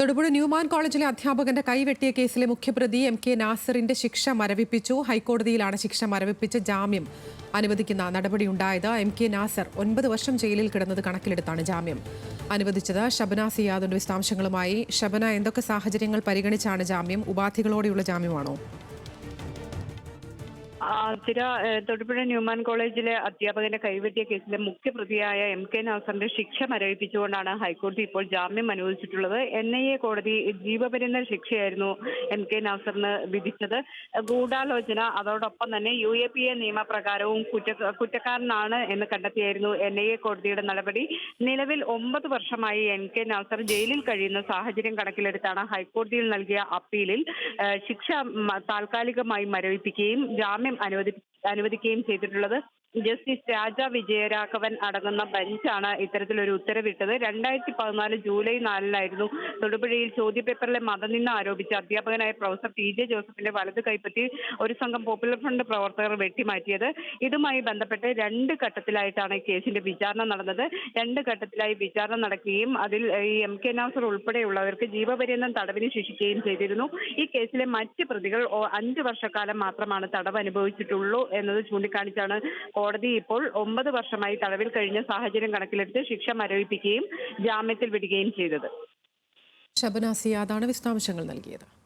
Thodupuzha Newman കോളേജിലെ അധ്യാപകന്റെ കൈവെട്ടിയ കേസിലെ മുഖ്യപ്രതി എം കെ നാസറിന്റെ ശിക്ഷ മരവിപ്പിച്ചു. ഹൈക്കോടതിയിലാണ് ശിക്ഷ മരവിപ്പിച്ച് ജാമ്യം അനുവദിക്കുന്ന നടപടിയുണ്ടായത്. എം കെ നാസർ ഒൻപത് വർഷം ജയിലിൽ കിടന്നത് കണക്കിലെടുത്താണ് ജാമ്യം അനുവദിച്ചത്. ഷബന സിയാദിന്റെ വിശദാംശങ്ങളുമായി. ഷബന എന്തൊക്കെ സാഹചര്യങ്ങൾ പരിഗണിച്ചാണ് ജാമ്യം? ഉപാധികളോടെയുള്ള ജാമ്യമാണോ? ചില തൊടുപുഴ ന്യൂമാൻ കോളേജിലെ അധ്യാപകന്റെ കൈവെട്ടിയ കേസിലെ മുഖ്യപ്രതിയായ എം കെ നാസറിന്റെ ശിക്ഷ മരവിപ്പിച്ചുകൊണ്ടാണ് ഹൈക്കോടതി ഇപ്പോൾ ജാമ്യം അനുവദിച്ചിട്ടുള്ളത്. എൻ ഐ എ കോടതി ജീവപര്യന്തം ശിക്ഷയായിരുന്നു എം കെ നാസറിന് വിധിച്ചത്. ഗൂഢാലോചന അതോടൊപ്പം തന്നെ യു എ പി എ നിയമപ്രകാരവും കുറ്റ കുറ്റക്കാരനാണ് എന്ന് കണ്ടെത്തിയായിരുന്നു എൻ ഐ എ കോടതിയുടെ നടപടി. നിലവിൽ ഒമ്പത് വർഷമായി എൻ കെ നാസർ ജയിലിൽ കഴിയുന്ന സാഹചര്യം കണക്കിലെടുത്താണ് ഹൈക്കോടതിയിൽ നൽകിയ അപ്പീലിൽ ശിക്ഷ താൽക്കാലികമായി മരവിപ്പിക്കുകയും ജാമ്യം അനുവദി അനുവദിക്കുകയും ചെയ്തിട്ടുള്ളത്. ജസ്റ്റിസ് രാജ വിജയരാഘവൻ അടങ്ങുന്ന ബെഞ്ചാണ് ഇത്തരത്തിലൊരു ഉത്തരവിട്ടത്. രണ്ടായിരത്തി പതിനാല് ജൂലൈ നാലിനായിരുന്നു തൊടുപുഴയിൽ ചോദ്യപേപ്പറിലെ മതനിന്ന ആരോപിച്ച് അധ്യാപകനായ പ്രൊഫസർ ടി ജെ ജോസഫിന്റെ വലത് കൈപ്പറ്റി ഒരു സംഘം പോപ്പുലർ ഫ്രണ്ട് പ്രവർത്തകർ വെട്ടിമാറ്റിയത്. ഇതുമായി ബന്ധപ്പെട്ട് രണ്ട് ഘട്ടത്തിലായിട്ടാണ് കേസിന്റെ വിചാരണ നടന്നത്. രണ്ട് ഘട്ടത്തിലായി വിചാരണ നടക്കുകയും അതിൽ ഈ എം കെ നാസർ ഉൾപ്പെടെയുള്ളവർക്ക് ജീവപര്യന്തം തടവിന് ശിക്ഷിക്കുകയും ചെയ്തിരുന്നു. ഈ കേസിലെ മറ്റ് പ്രതികൾ അഞ്ച് വർഷക്കാലം മാത്രമാണ് തടവ് അനുഭവിച്ചിട്ടുള്ളൂ എന്നത് ചൂണ്ടിക്കാണിച്ചാണ് കോടതി ഇപ്പോൾ ഒമ്പത് വർഷമായി തടവിൽ കഴിഞ്ഞ സാഹചര്യം കണക്കിലെടുത്ത് ശിക്ഷ മരവിപ്പിക്കുകയും ജാമ്യത്തിൽ വിടുകയും ചെയ്തത്. സിയാദാണ് വിശദാംശങ്ങൾ നൽകിയത്.